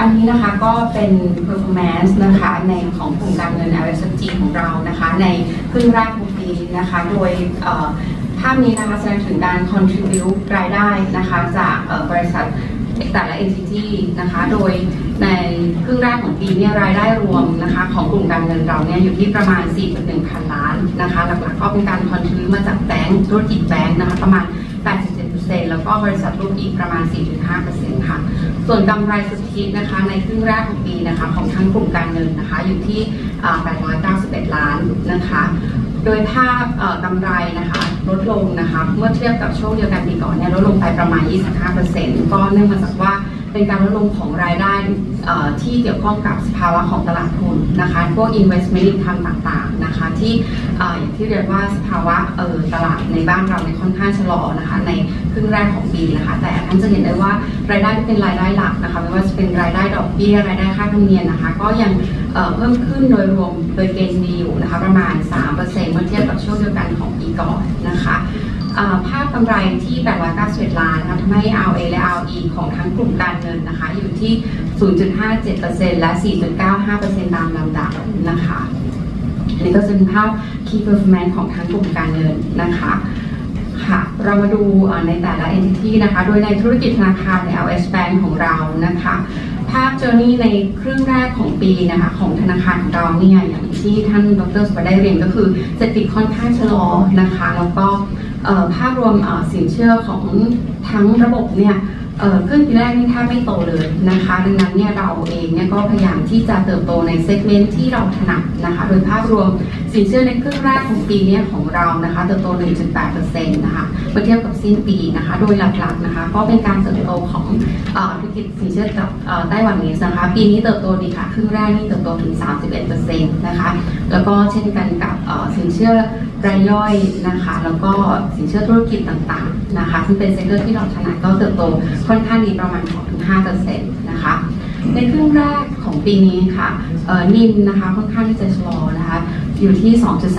อันนี้นะคะก็เป็น performance นะคะในของกลุ่มการเงิน LSG ของเรานะคะ ในครึ่งแรกของปีนะคะ โดยภาพนี้นะคะแสดงถึงการ contribute รายได้นะคะจากบริษัทแต่ละ entity นะคะ โดยในครึ่งแรกของปีเนี่ยรายได้รวมนะคะของกลุ่มการเงินเราเนี่ยอยู่ที่ประมาณ 4.1 พันล้านนะคะ หลักๆก็เป็นการ contribute มาจากแบงก์ธุรกิจแบงก์นะคะประมาณ 87%แล้วก็บริษัทลูกอีกประมาณ 4.5%ค่ะ ส่วนกำไรสุทธินะคะในครึ่งแรกของปีนะคะของทั้งกลุ่มการเงินนะคะอยู่ที่ 891 ล้านนะคะ โดยภาพกำไรนะคะลดลงนะคะเมื่อเทียบกับช่วงเดียวกันปีก่อนเนี่ยลดลงไปประมาณ 25%ก็เนื่องมาจากว่า เป็นการลดลงของรายได้ที่เกี่ยวข้องกับสภาวะของตลาดทุนนะคะพวก investment income ต่างๆนะคะที่ออย่างที่เรียกว่าสภาวะตลาดในบ้านเราในค่อนข้างชะลอนะคะในครึ่งแรกของปีนะคะแต่ท่านจะเห็นได้ว่ารายได้ที่เป็นรายได้หลักนะคะไม่ว่าจะเป็นรายได้ดอกเบี้ยรายได้ค่าธรรมเนียมนะคะก็ยังเพิ่มขึ้นโดยรวมโดยเกณฑ์ดีอยู่นะคะประมาณ 3%เมื่อเทียบกับช่วงเดียวกันของปีก่อนนะคะ ภาพกำไรที่ 891 ล้านนะคะทำให้ RA และ RE ของทั้งกลุ่มการเงินนะคะ อยู่ที่ 0.57%และ 4.95%ตามลำดับนะคะอันนี้ก็จะเป็นภาพ key performance ของทั้งกลุ่มการเงินนะคะค่ะเรามาดูในแต่ละ entity นะคะ โดยในธุรกิจธนาคารใน LS Bank ของเรานะคะ ภาพ journey ในครึ่งแรกของปีนะคะของธนาคารของเราเนี่ยอย่างที่ท่านดรสุภได้เรียนก็คือเศรษฐกิจค่อนข้างชะลอนะคะ แล้วก็ ภาพรวมสินเชื่อของทั้งระบบเนี่ย เอ่อครึ่งปีแรกนี่แทบไม่โตเลยนะคะ ดังนั้นเนี่ยเราเองเนี่ยก็พยายามที่จะเติบโตในเซกเมนต์ที่เราถนัดนะคะ โดยภาพรวมสินเชื่อในครึ่งแรกของปีเนี้ของเรานะคะ เติบโต 1.8%นะคะเมื่อเทียบกับสิ้นปีนะคะ โดยหลักๆนะคะ ก็เป็นการเติบโตของธุรกิจสินเชื่อกับไต้หวันนี้นะคะ ปีนี้เติบโตดีค่ะ ครึ่งแรกนี่เติบโตถึง 31%นะคะ แล้วก็เช่นกันกับสินเชื่อรายย่อยนะคะ แล้วก็สินเชื่อธุรกิจต่างๆนะคะ ซึ่งเป็นเซกเตอร์ที่เราถนัดก็เติบโตค่อนข้างดีประมาณ 2-5%นะคะในครึ่งแรกของปีนี้ค่ะเอ่อนิมนะคะค่อนข้างที่จะชะลอนะคะอยู่ที่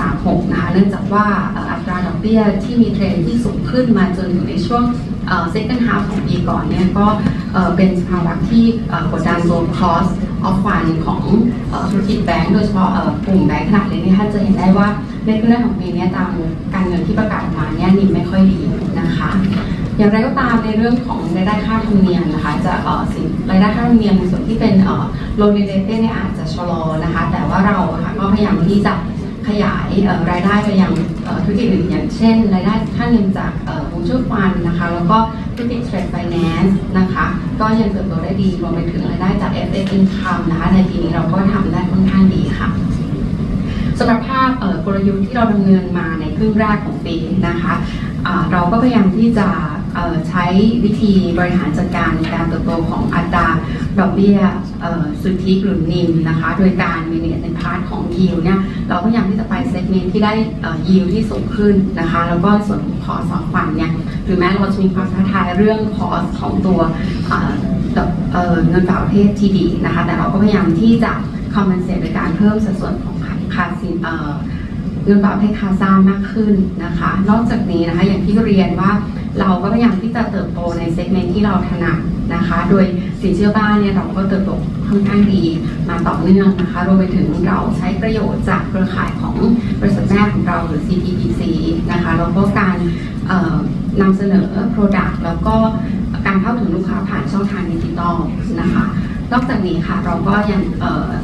2.36 นะคะเนื่องจากว่าอัตราดอกเบี้ยที่มีเทรนที่สูงขึ้นมาจนถึงในช่วงเอ่อ second half ของปีก่อนเนี่ยก็เป็นสภาวะที่กดดันตัว cost of fund ของธุรกิจแบงก์โดยเฉพาะกลุ่มแบงก์ขนาดเล็กนี่ท่านจะเห็นได้ว่าในครึ่งแรกของปีนี้ตามการเงินที่ประกาศออกมาเนี่ยนิมไม่ค่อยดีนะคะ อย่างไรก็ตามในเรื่องของรายได้ค่าธรรมเนียมนะคะจะเอ่อสินรายได้ค่าธรรมเนียมในส่วนที่เป็นเอ่อ low related เนี่ยอาจจะชะลอนะคะ แต่ว่าเราค่ะก็พยายามที่จะขยายรายได้ไปยังธุรกิจอื่นอย่างเช่น รายได้ค่าเงินจากเอ่อ mutual fund นะคะแล้วก็ธุรกิจ trade finance นะคะก็ยังเติบโตได้ดีรวมไปถึงรายได้จาก FX income นะคะในปีนี้เราก็ทำได้ค่อนข้างดีค่ะสำหรับภาพกลยุทธ์ที่เราดำเนินมาในครึ่งแรกของปีนะคะเราก็พยายามที่จะ ใช้วิธีบริหารจัดการการเติบโตของอัตราดอกเบี้ยสุทธิหรือนิมนะคะ โดยการมีในพาร์ทของยิวเนี่ยเราพยายามที่จะไปเซกเมนต์ที่ได้ยิวที่สูงขึ้นนะคะ แล้วก็ส่วนของคอสองฝั่งเนี่ยถึงแม้เราจะมีความท้าทายเรื่องคอสของตัวเงินฝากประเทศที่ดีนะคะ แต่เราก็พยายามที่จะคอมเพนเซตโดยการเพิ่มสัดส่วนของคาซินเงินฝากให้คาซ่ามากขึ้นนะคะ นอกจากนี้นะคะอย่างที่เรียนว่า เราก็พยายามที่จะเติบโตในเซกเมนต์ที่เราถนัดนะคะ โดยสินเชื่อบ้านเนี่ยเราก็เติบโตค่อนข้างดีมาต่อเนื่องนะคะรวมไปถึงเราใช้ประโยชน์จากเครือข่ายของบริษัทแม่ของเราหรือ CPPC นะคะแล้วก็การนำเสนอ Product แล้วก็การเข้าถึงลูกค้าผ่านช่องทางดิจิตอลนะคะ นอกจากนี้ค่ะเราก็ยัง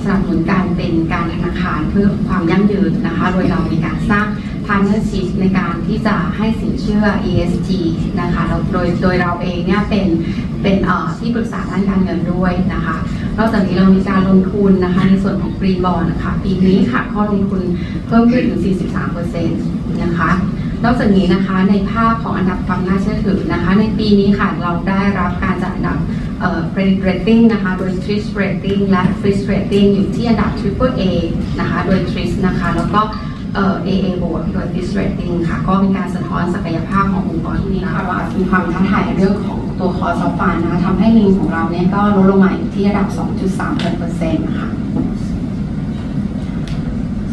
สนับสนุนการเป็นการธนาคารเพื่อความยั่งยืนนะคะ โดยเรามีการสร้าง partnership ในการที่จะให้สินเชื่อ ESG นะคะโดยโดยเราเองเนี่ยเป็นเป็นที่ปรึกษาด้านการเงินด้วยนะคะ นอกจากนี้เรามีการลงทุนนะคะในส่วนของ Green Bond นะคะปีนี้ค่ะข้อลงทุนเพิ่มขึ้นถึง 43%นะคะนอกจากนี้นะคะในภาพของอันดับความน่าเชื่อถือนะคะ ในปีนี้ค่ะเราได้รับการจัดอันดับ เอ่อ credit rating นะคะ โดย Trish rating และ Fitch rating อยู่ที่อันดับ triple A นะคะ โดย Tris นะคะ แล้วก็เอ่อ AA บวกโดย Fitch rating ค่ะ ก็เป็นการสะท้อนศักยภาพขององค์กรที่นี้ค่ะว่ามีความท้าทายเรื่องของตัว cost of fund นะคะทำให้ลิงของเราเนี่ยก็ลดลงมาอยู่ที่ระดับ 2.36%นะคะ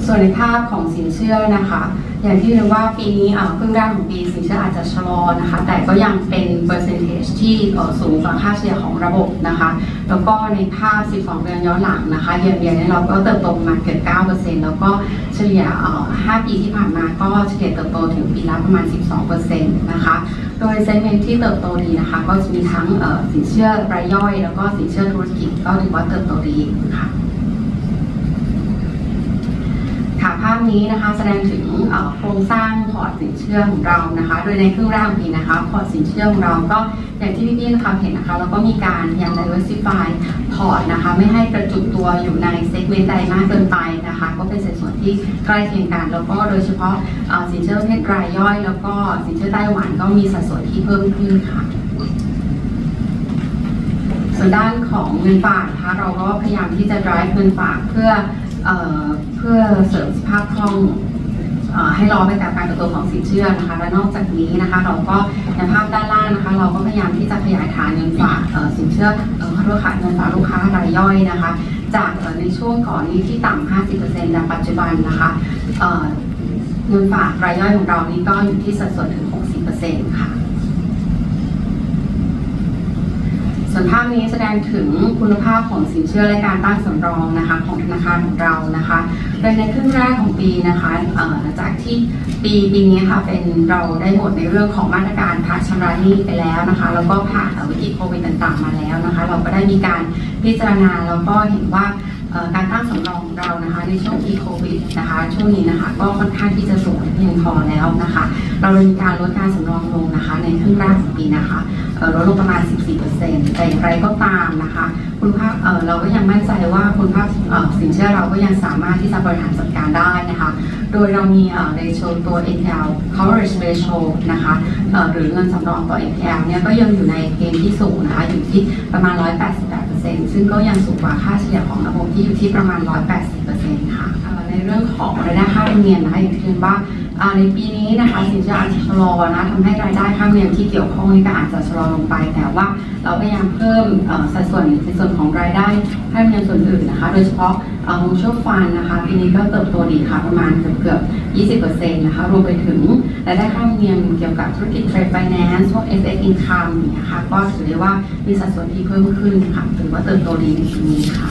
ส่วนในภาพของสินเชื่อนะคะ อย่างที่เรียนว่าปีนี้เอ่อครึ่งแรกของปีสินเชื่ออาจจะชะลอนะคะ แต่ก็ยังเป็นเปอร์เซนเทจที่สูงกว่าค่าเฉลี่ยของระบบนะคะ แล้วก็ในภาพ 12 เดือนย้อนหลังนะคะเยียร์เยียร์เนี่ยเราก็เติบโตประมาณเกือบ9%แล้วก็เฉลี่ยเอ่อ5ปีที่ผ่านมาก็เฉลี่ยเติบโตถึงปีละประมาณ 12%นะคะ โดยเซกเมนต์ที่เติบโตดีนะคะ ก็จะมีทั้งเอ่อสินเชื่อรายย่อย แล้วก็สินเชื่อธุรกิจก็ถือว่าเติบโตดีค่ะาพนี้นะคะแสดงถึงโครงสร้างพอร์ตสินเชื่อของเรานะคะ โดยในครึ่งแรกของปีนะคะพอร์ตสินเชื่อของเราก็อย่างที่พี่ๆนะคะเห็นนะคะเราก็มีการพยายาม diversify พอร์ตนะคะไม่ให้กระจุกตัวอยู่ในเซกเมนต์ใดมากเกินไปนะคะ ก็เป็นสัดส่วนที่ใกล้เคียงกัน แล้วก็โดยเฉพาะสินเชื่อประเภทรายย่อย แล้วก็สินเชื่อไต้หวันก็มีสัดส่วนที่เพิ่มขึ้นค่ะส่วนด้านของเงินฝากนะคะเราก็พยายามที่จะ drive เงินฝากเพื่อ เพื่อเสริมสภาพคล่องให้รอไปกับการเติบโตของสินเชื่อนะคะ และนอกจากนี้นะคะ เราก็ในภาพด้านล่างนะคะ เราก็พยายามที่จะขยายฐานเงินฝากสินเชื่อเอ่อขอโทษค่ะเงินฝากลูกค้ารายย่อยนะคะ จากในช่วงก่อนนี้ที่ต่ำ 50%แต่ปัจจุบันนะคะเงินฝากรายย่อยของเรานี่ก็อยู่ที่สัดส่วนถึง 60%ค่ะ ส่วนภาพนี้แสดงถึงคุณภาพของสินเชื่อและการตั้งสำรองนะคะของธนาคารของเรานะคะโดยในครึ่งแรกของปีนะคะเอ่อจากที่ปีปีนี้ค่ะเป็นเราได้หมดในเรื่องของมาตรการพักชำระหนี้ไปแล้วนะคะแล้วก็ผ่านวิกฤตโควิดต่างๆมาแล้วนะคะ เราก็ได้มีการพิจารณาแล้วก็เห็นว่า การตั้งสำรองของเรานะคะ ในช่วงปีโควิดนะคะช่วงนี้นะคะก็ค่อนข้างที่จะสูงเพียงพอแล้วนะคะ เราเลยมีการลดการสำรองลงนะคะ ในครึ่งแรกของปีนะคะลดลงประมาณ 14%แต่อย่างไรก็ตามนะคะ คุณภาพเราก็ยังมั่นใจว่าคุณภาพสินเชื่อเราก็ยังสามารถที่จะบริหารจัดการได้นะคะ โดยเรามีเอ่อ ratio ตัว NPL coverage ratio นะคะหรือเงินสำรองต่อ NPL เนี่ยก็ยังอยู่ในเกณฑ์ที่สูงนะคะอยู่ที่ประมาณ 188%ซึ่งก็ยังสูงกว่าค่าเฉลี่ยของระบบที่อยู่ที่ประมาณ 180%ค่ะเอ่อในเรื่องของรายได้ค่าธรรมเนียมนะคะอย่างที่เรียนว่าอ่าในปีนี้นะคะสินเชื่ออาจจะชะลอนะทำให้รายได้ค่าธรรมเนียมที่เกี่ยวข้องนี่ก็อาจจะชะลอลงไป แต่ว่าเราพยายามเพิ่มสัดส่วนในส่วนของรายได้ค่าธรรมเนียมส่วนอื่นนะคะ โดยเฉพาะ มูชฟานนะคะปีนี้ก็เติบโตดีค่ะประมาณเกือบเกือบ 20%นะคะรวมไปถึงรายได้ค่าธรรมเนียมเกี่ยวกับธุรกิจเทรดไฟแนนซ์พวก s อ income เนี่ยค่ะก็ถือได้ว่ามีสัดส่วนที่เพิ่มขึ้นค่ะถือว่าเติบโตดีในปีนี้ค่ะ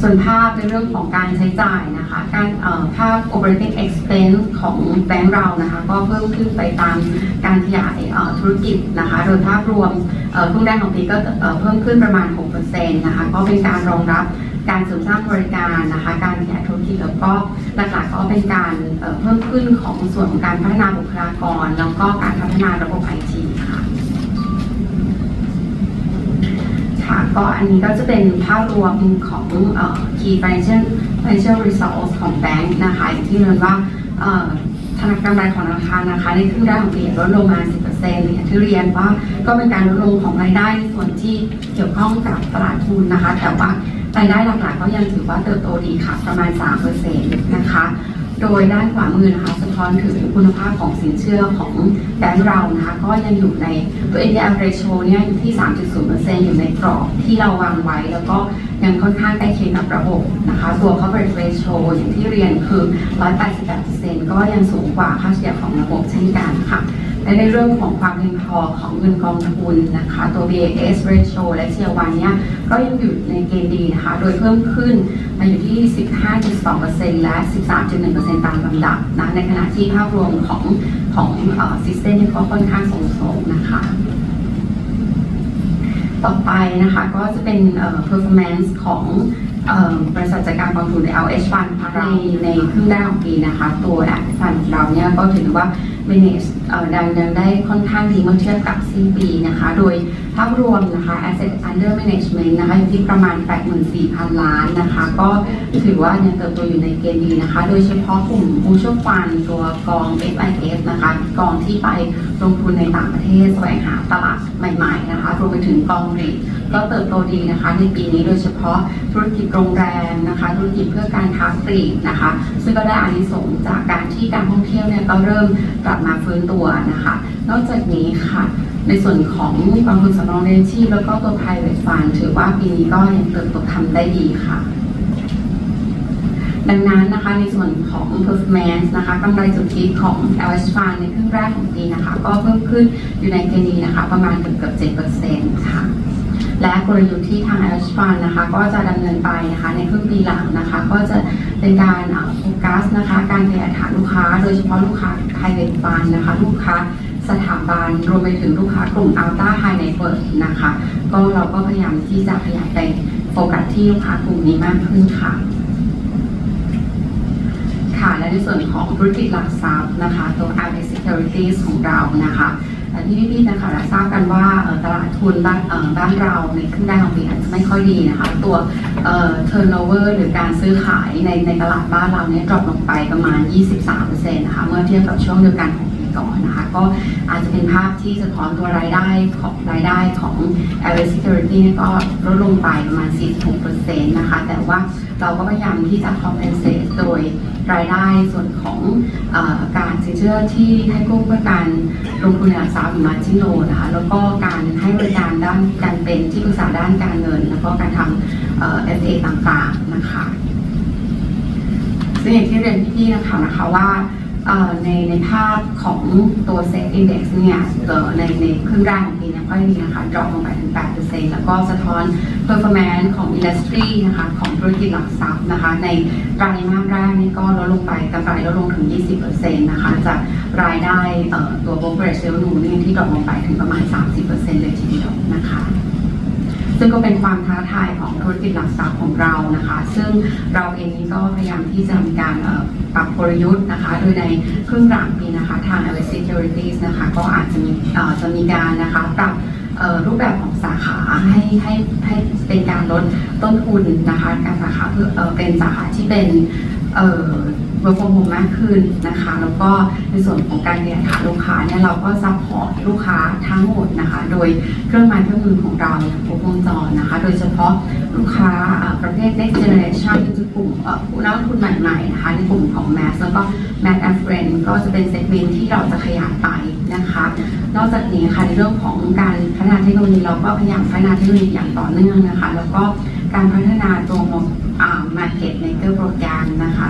ส่วนภาพในเรื่องของการใช้จ่ายนะคะ การเอ่อภาพ operating expense ของแบงก์เรานะคะก็เพิ่มขึ้นไปตามการขยายธุรกิจนะคะ โดยภาพรวมเอ่อครึ่งแรกของปีก็เพิ่มขึ้นประมาณ 6%นะคะ ก็เป็นการรองรับการเสริมสร้างบริการนะคะ การขยายธุรกิจแล้วก็หลักๆก็เป็นการเอ่อเพิ่มขึ้นของส่วนของการพัฒนาบุคลากร แล้วก็การพัฒนาระบบไอทีค่ะ ค่ะก็อันนี้ก็จะเป็นภาพรวมของเอ่อ key financial financial results ของแบงค์นะคะอย่างที่เรียนว่าเอ่อธนาคารกำไรของธนาคารนะคะในครึ่งแรกของปีลดลงมา 10%อย่างที่เรียนว่าก็เป็นการลดลงของรายได้ในส่วนที่เกี่ยวข้องกับตลาดทุนนะคะ แต่ว่ารายได้หลักๆก็ยังถือว่าเติบโตดีค่ะ ประมาณ 3%นะคะ โดยด้านขวามือนะคะสะท้อนถึงคุณภาพของสินเชื่อของแบงก์เรานะคะก็ยังอยู่ในตัว NDR ratio เนี่ยอยู่ที่ 3.0%อยู่ในกรอบที่เราวางไว้ แล้วก็ยังค่อนข้างใกล้เคียงกับระบบนะคะตัว coverage ratio อย่างที่เรียนคือ 188%ก็ยังสูงกว่าค่าเฉลี่ยของระบบเช่นกันค่ะ และในเรื่องของความเพียงพอของเงินกองทุนนะคะ ตัว BAS ratio และเชียวันเนี่ยก็ยังอยู่ในเกณฑ์ดีนะคะ โดยเพิ่มขึ้นมาอยู่ที่ 15.2%และ 13.1%ตามลำดับนะในขณะที่ภาพรวมของของเอ่อ system เนี่ยก็ค่อนข้างส่งๆนะคะต่อไปนะคะก็จะเป็น performance ของออบริษัทจัดการกองทุน LH Fund ของเราในครึ่งแรกของปีนะคะ ตัว LH Fund ของเราเนี่ยก็ถือว่า manage เอ่อดังยังได้ค่อนข้างดีเมื่อเทียบกับสิ้นปีนะคะ โดย ภาพรวมนะคะ asset under management นะคะอยู่ที่ประมาณ 84,000 ล้านนะคะ ก็ถือว่ายังเติบโตอยู่ในเกณฑ์ดีนะคะ โดยเฉพาะกลุ่ม mutual fund ตัวกอง FIS นะคะกองที่ไปลงทุนในต่างประเทศแสวงหาตลาดใหม่ๆนะคะรวมไปถึงกองรีก็เติบโตดีนะคะในปีนี้โดยเฉพาะธุรกิจโรงแรมนะคะ ธุรกิจเพื่อการค้าปลีกนะคะ ซึ่งก็ได้อานิสงส์จากการที่การท่องเที่ยวเนี่ยก็เริ่มกลับมาฟื้นตัวนะคะ นอกจากนี้ค่ะ ในส่วนของกองทุนสำรองเลี้ยงชีพแล้วก็ตัว private fund ถือว่าปีนี้ก็ยังเติบโตทำได้ดีค่ะ ดังนั้นนะคะในส่วนของ performance นะคะกำไรสุทธิของ l h f u n ในครึ่งแรกของปีนะคะ ก็เพิ่มขึ้นอยู่ในเกณฑ์นี้นะคะ ประมาณเกือบเกือบ7%ค่ะและกลยุทธ์ที่ทาง l h f u n นะคะ ก็จะดำเนินไปนะคะ ในครึ่งปีหลังนะคะ ก็จะเป็นการเอ่อโฟกัสนะคะ การขยายฐานลูกค้า โดยเฉพาะลูกค้า private fund นะคะ ลูกค้า สถาบันรวมไปถึงลูกค้ากลุ่ม ultra high net worth นะคะ ก็เราก็พยายามที่จะขยายไปโฟกัสที่ลูกค้ากลุ่มนี้มากขึ้นค่ะค่ะและในส่วนของธุรกิจหลักทรัพย์นะคะ ตัว i Securities ของเรานะคะที่พี่ๆนะคะทราบกันว่าตลาดทุนบ้านเอ่อบ้านเราในครึ่งแรกของปีอาจจะไม่ค่อยดีนะคะ ตัวเอ่อ turnover หรือการซื้อขายในในตลาดบ้านเราเนี่ยดรอปลงไปประมาณ 23%นะคะ เมื่อเทียบกับช่วงเดียวกันของ ก่อนนะคะก็อาจจะเป็นภาพที่สะท้อนตัวรายได้ของรายได้ของ a v Security นี่ก็ลดลงไปประมาณ 46%นะคะ แต่ว่าเราก็พยายามที่จะ compensate โดยรายได้ส่วนของอการสินเชื่อที่ให้กู้เพื่อการลงทุนในหลักทรัพย์หรือ margin loan นะคะแล้วก็การให้บริการด้านการเป็นที่ปรึกษาด้านการเงิน แล้วก็การทำเอ่อ FA ต่างๆนะคะซึ่งอย่างที่เรียนพี่ๆนะคะนะคะว่า ในในภาพของตัวเซ็ตอินดี x เนี่ยในในครึ่งแรกของปีนี้ก็ดีนะคะดรอปลงไปถึง 8%แล้วก็สะท้อน performance ของ industry นะคะของธุรกิจหลักทรัพย์นะคะ ในไตรมาสแรกนี่ก็ลดลงไปกำไรลดลงถึง 20%นะคะจากรายได้ตัว brokerage revenue นี่ที่ดรอปลงไปถึงประมาณ 30%เลยทีเดียวนะคะ ซึ่งก็เป็นความท้าทายของธุรกิจหลักทรัพย์ของเรานะคะ ซึ่งเราเองนี่ก็พยายามที่จะมีการปรับกลยุทธ์นะคะโดยในครึ่งหลังปีนะคะทาง a v Securities นะคะก็อาจจะมีจะมีการนะคะปรับรูปแบบของสาขาให้ให้ให้เป็นการลดต้นทุนนะคะการสาขาเพื่อเป็นสาขาที่เป็น เอ่อ work from home มากขึ้นนะคะ แล้วก็ในส่วนของการขยายฐานลูกค้าเนี่ยเราก็ซัพพอร์ตลูกค้าทั้งหมดนะคะ โดยเครื่องไม้เครื่องมือของเราอย่างครบวงจรนะคะ โดยเฉพาะลูกค้าประเภท next generation คือกลุ่มผู้นักลงทุนใหม่ๆนะคะในกลุ่มของ mass แล้วก็ mass and friend ก็จะเป็นเซกเมนต์ที่เราจะขยายไปนะคะ นอกจากนี้ค่ะในเรื่องของการพัฒนาเทคโนโลยีเราก็พยายามพัฒนาเทคโนโลยีอย่างต่อเนื่องนะคะ แล้วก็การพัฒนาตัวอ่า market maker program นะคะ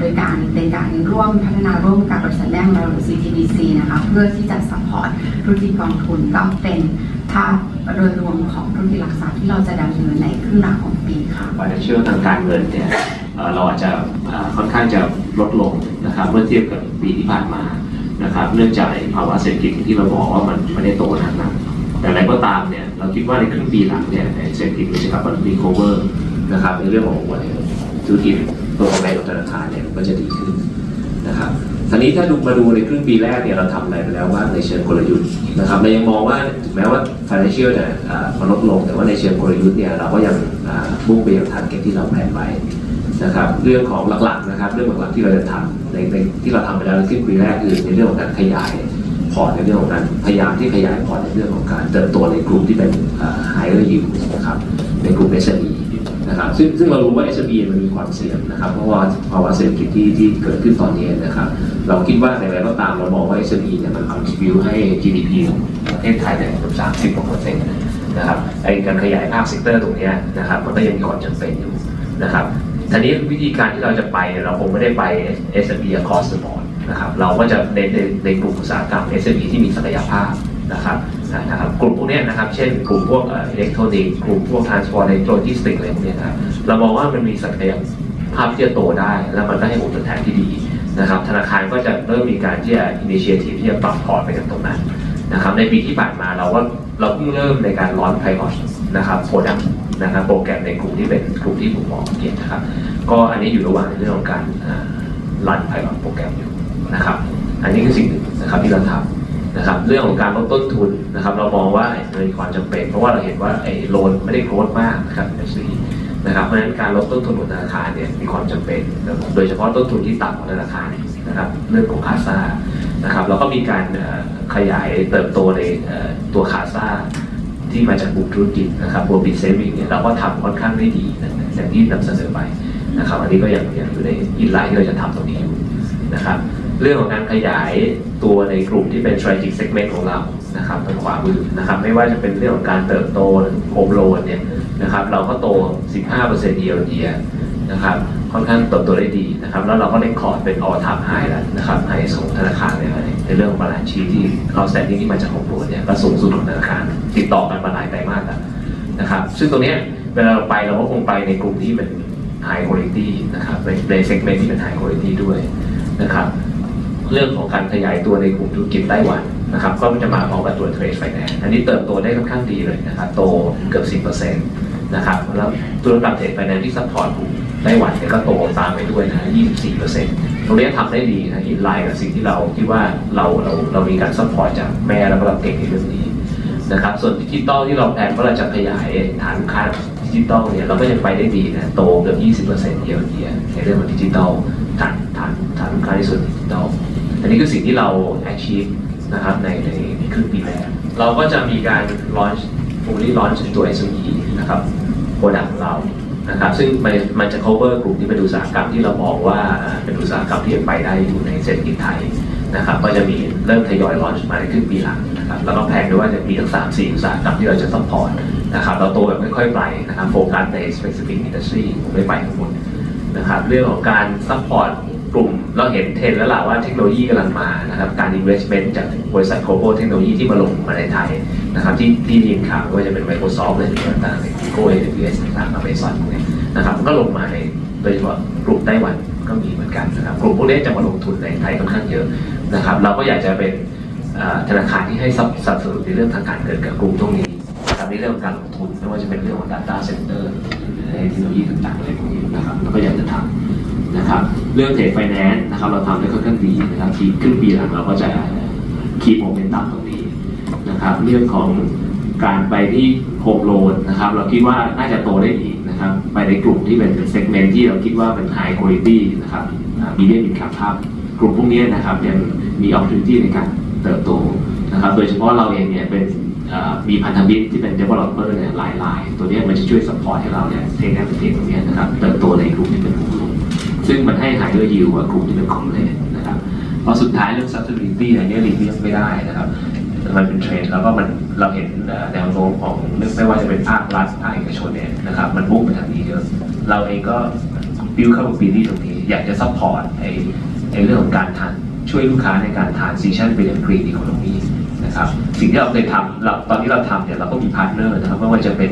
โดยการเป็นการร่วมพัฒนาร่วมกับบริษัทแรกของเราหรือ CTBC นะคะเพื่อที่จะ support ธุรกิจกองทุนก็เป็นภาพโดยรวมของธุรกิจหลักทรัพย์ที่เราจะดำเนินในครึ่งหลังของปีค่ะ financial ทางการเงินเนี่ยเราอาจจะค่อนข้างจะลดลงนะครับเมื่อเทียบกับปีที่ผ่านมานะครับเนื่องจากภาวะเศรษฐกิจที่เราบอกว่ามันไม่ได้โตหนักนักแต่อะไรก็ตามเนี่ยเราคิดว่าในครึ่งปีหลังเนี่ยเศรษฐกิจมันจะกลับมารีคอเวอร์นะครับในเรื่องของ ธุรกิจตัวกำไรของธนาคารเนี่ยก็จะดีขึ้นนะครับทีนี้ถ้าดูมาดูในครึ่งปีแรกเนี่ยเราทำอะไรไปแล้วบ้างในเชิงกลยุทธ์นะครับเรายังมองว่าถึงแม้ว่า financial เนี่ยมันลดลงแต่ว่าในเชิงกลยุทธ์เนี่ยเราก็ยังมุ่งไปยังทาร์เก็ตที่เราแผนไว้นะครับเรื่องของหลักๆนะครับเรื่องหลักๆที่เราจะทำในในที่เราทำไปแล้วในครึ่งปีแรกคือในเรื่องของการขยายพอร์ตในเรื่องของการพยายามที่ขยายพอร์ตในเรื่องของการเติบโตในกลุ่มที่เป็น higher yield นะครับในกลุ่ม SME นะครับซึ่งซึ่งเรารู้ว่า SME มันมีความเสี่ยงนะครับ เพราะว่าภาวะเศรษฐกิจที่ที่เกิดขึ้นตอนนี้นะครับ เราคิดว่าในอะไรก็ตามเรามองว่า SME เนี่ยมัน contribute ให้ GDP ของประเทศไทยเนี่ยเกือบ30กว่าเปอร์เซ็นต์นะครับไอ้การขยายภาคเซกเตอร์ตรงนี้นะครับมันก็ยังมีความจำเป็นอยู่นะครับทีนี้วิธีการที่เราจะไปเราคงไม่ได้ไป SME across the board นะครับเราก็จะในในในกลุ่มอุตสาหกรรม SME ที่มีศักยภาพนะครับ นะครับกลุ่มพวกเนี้ยนะครับ เช่นกลุ่มพวกอิเล็กทรอนิกส์กลุ่มพวก transport ในโลจิสติกอะไรพวกเนี้ยนะครับเรามองว่ามันมีศักยภาพที่จะโตได้ แล้วมันก็ให้ผลตอบแทนที่ดีนะครับธนาคารก็จะเริ่มมีการที่จะ initiative ที่จะปรับพอร์ตไปกับตรงนั้นนะครับในปีที่ผ่านมาเราก็เราเพิ่งเริ่มในการร้อนไพลอตนะครับโปรดักนะครับโปรแกรมในกลุ่มที่เป็นกลุ่มที่ผมบอกเมื่อกี้นะครับ ก็อันนี้อยู่ระหว่างในเรื่องของการรันไพลอตโปรแกรมอยู่นะครับ อันนี้คือสิ่งหนึ่งนะครับที่เราทำ นะครับเรื่องของการลดต้นทุนนะครับ เรามองว่ามีความจำเป็น เพราะว่าเราเห็นว่าไอ้โลนไม่ได้โกรธมากนะครับในซีนะครับเพราะฉะนั้นการลดต้นทุนของธนาคารเนี่ยมีความจำเป็น โดยเฉพาะต้นทุนที่ต่ำของธนาคารนะครับเรื่องของคาซ่านะครับเราก็มีการขยายเติบโตในตัวขาซ่าที่มาจากกลุ่มธุรกิจนะครับรวมบินเซฟิงเนี่ยเราก็ทำค่อนข้างได้ดีอย่างที่นำเสนอไปนะครับอันนี้ก็ยังยังอยู่ในอินไลน์ที่เราจะทำตรงนี้อยู่นะครับ เรื่องของการขยายตัวในกลุ่มที่เป็น strategic segment ของเรานะครับทางขวามือนะครับไม่ว่าจะเป็นเรื่องของการเติบโตโฮมโลนเนี่ยนะครับเราก็โต 15% year on year นะครับค่อนข้างเติบโตได้ดีนะครับแล้วเราก็ได้คอร์ดเป็น all time high แล้วนะครับไฮของธนาคารเนี่ยในเรื่องบาลานซ์ชีที่เราแซนดิ้งที่มาจากของโบเนี่ยก็สูงสุดของธนาคารติดต่อกันมาหลายไตรมาสแล้วนะครับซึ่งตรงนี้เวลาเราไปเราก็คงไปในกลุ่มที่เป็น high quality นะครับในในเซกเมนต์ที่เป็น high quality ด้วยนะครับ เรื่องของการขยายตัวในกลุ่มธุรกิจไต้หวันนะครับก็จะมาพร้อมกับตัวเทรดไฟแนนซ์อันนี้เติบโตได้ค่อนข้างดีเลยนะครับโตเกือบ 10%นะครับแล้วธุรกรรมเทรดไฟแนนซ์ที่ซัพพอร์ตกลุ่มไต้หวันเนี่ยก็โตตามไปด้วยนะ 24%ตรงนี้ทำได้ดีนะอินไลน์กับสิ่งที่เราคิดว่าเราเราเรามีการซัพพอร์ตจากแม่แล้วก็เราเก่งในเรื่องนี้นะครับส่วนดิจิตอลที่เราแพลนว่าเราจะขยายฐานลูกค้าดิจิตอลเนี่ยเราก็ยังไปได้ดีนะโตเกือบ 20%เยียร์เยียในเรื่องของดิจิตอลฐานฐานฐานลูกค้าในส่วนดิจิตอล อันนี้คือสิ่งที่เรา achieve นะครับในในครึ่งปีแรกเราก็จะมีการ launch fully launch ตัว SME นะครับ product ของเรานะครับซึ่งมันมันจะ cover กลุ่มที่เป็นอุตสาหกรรมที่เรามองว่าเป็นอุตสาหกรรมที่ยังไปได้อยู่ในเศรษฐกิจไทยนะครับก็จะมีเริ่มทยอย launch มาในครึ่งปีหลังนะครับแล้วก็แผนด้วยว่าจะมีทั้งสามสี่อุตสาหกรรมที่เราจะ support นะครับเราโตแบบค่อยๆไปนะครับโฟกัสใน specific industry ผมไม่ไปทั้งหมดนะครับเรื่องของการซัพพอร์ต กลุ่มเราเห็นเทรนแล้วล่ะว่าเทคโนโลยีกำลังมานะครับการ investment จากบริษัท global เทคโนโลยีที่มาลงมาในไทยนะครับที่ที่ยินข่าวก็จะเป็น Microsoft เลยต่างๆใน Google AWS ต่างๆ Amazon พวกนี้นะครับก็ลงมาในโดยเฉพาะกลุ่มไต้หวันก็มีเหมือนกันนะครับกลุ่มพวกนี้จะมาลงทุนในไทยค่อนข้างเยอะนะครับเราก็อยากจะเป็นธนาคารที่ให้สนับสนุนในเรื่องทางการเงินกับกลุ่มพวกนี้นะครับในเรื่องของการลงทุนไม่ว่าจะเป็นเรื่องของ data center ในเทคโนโลยีต่างๆอะไรพวกนี้นะครับแล้วก็อยากจะทำ นะครับเรื่องเทรดไฟแนนซ์นะครับเราทำได้ค่อนข้างดีนะครับทีครึ่งปีหลังเราก็จะคีบโมเมนตัมตรงนี้นะครับเรื่องของการไปที่โฮมโลนนะครับเราคิดว่าน่าจะโตได้อีกนะครับไปในกลุ่มที่เป็นเซกเมนต์ที่เราคิดว่าเป็นไฮคุณภาพนะครับมีเดียมินคับภาพกลุ่มพวกนี้นะครับยังมีโอกาสในการเติบโตนะครับโดยเฉพาะเราเองเนี่ยเป็นมีพันธมิตรที่เป็น developer เนี่ยหลายรายตัวเนี้ยมันจะช่วย support ให้เราเนี่ยเทคแอปเทคตรงนี้นะครับเติบโตในกลุ่มที่เป็นกลุ่ม ซึ่งมันให้หายด้วยยิวกว่ากลุ่มที่เป็นคอมเล่นนะครับเพราะสุดท้ายเรื่อง sustainability อันเนี้ยหลีกเลี่ยงไม่ได้นะครับ มันเป็นเทรนด์แล้วก็มันเราเห็นแนวโน้มของเรื่องไม่ว่าจะเป็นภาครัฐภาคเอกชนเนี่ยนะครับ มันมุ่งไปทางนี้เยอะเราเองก็ build capability ตรงนี้ อยากจะ support ไอ้ไอ้เรื่องของการทานช่วยลูกค้าในการ transition ไปยัง green economy นะครับ สิ่งที่เราเคยทำเราตอนที่เราทำเนี่ยเราก็มีพาร์ทเนอร์นะครับไม่ว่าจะเป็น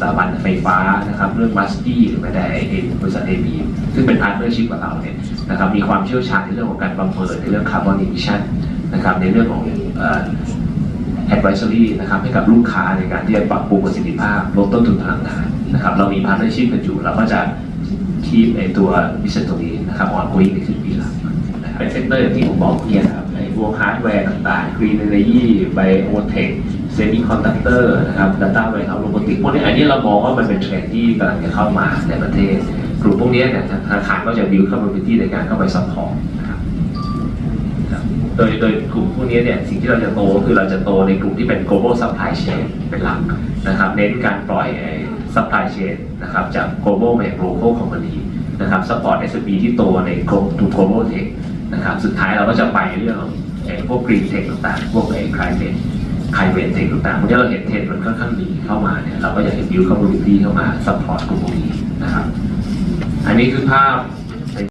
สถาบันไฟฟ้านะครับเรื่องมัสกี้หรือแม้แต่ไอ้บริษัทเอบีซึ่งเป็นพาร์ทเนอร์ชิพกับเราเนี่ยนะครับมีความเชี่ยวชาญในเรื่องของการประเมินในเรื่องคาร์บอนอิมิชันนะครับในเรื่องของเอ่อ advisory นะครับให้กับลูกค้าในการที่จะปรับปรุงประสิทธิภาพลดต้นทุนพลังงานนะครับเรามีพาร์ทเนอร์ชิพกันอยู่เราก็จะคีบไอตัววิสัยตรงนี้นะครับออนโกอิงในสิ้นปีหลังนะครับเป็นเซกเตอร์อย่างที่ผมบอกเมื่อกี้นะครับ พวกฮาร์ดแวร์ต่างๆ green energy biotech semiconductor นะครับ data warehouse robotics พวกนี้อันนี้เรามองว่ามันเป็นเทรนด์ที่กำลังจะเข้ามาในประเทศ กลุ่มพวกนี้เนี่ยธนาคารก็จะ build capability ในการเข้าไป support นะครับโดยโดยกลุ่มพวกนี้เนี่ยสิ่งที่เราจะโตก็คือเราจะโตในกลุ่มที่เป็น global supply chain เป็นหลักนะครับ เน้นการปล่อยไอ้ supply chain นะครับจาก global ไป local company นะครับ support SMB ที่โตใน global global tech นะครับ สุดท้ายเราก็จะไปเรื่องของ พวกกรีนเทคต่างๆ พวกไอ้ climate climate tech ต่างๆเมื่อเราเห็นเทรนมันค่อนข้างดีเข้ามาเนี่ยเราก็อยากจะ build community เข้ามาซัพพอร์ตกลุ่มนี้นะครับ อันนี้คือภาพ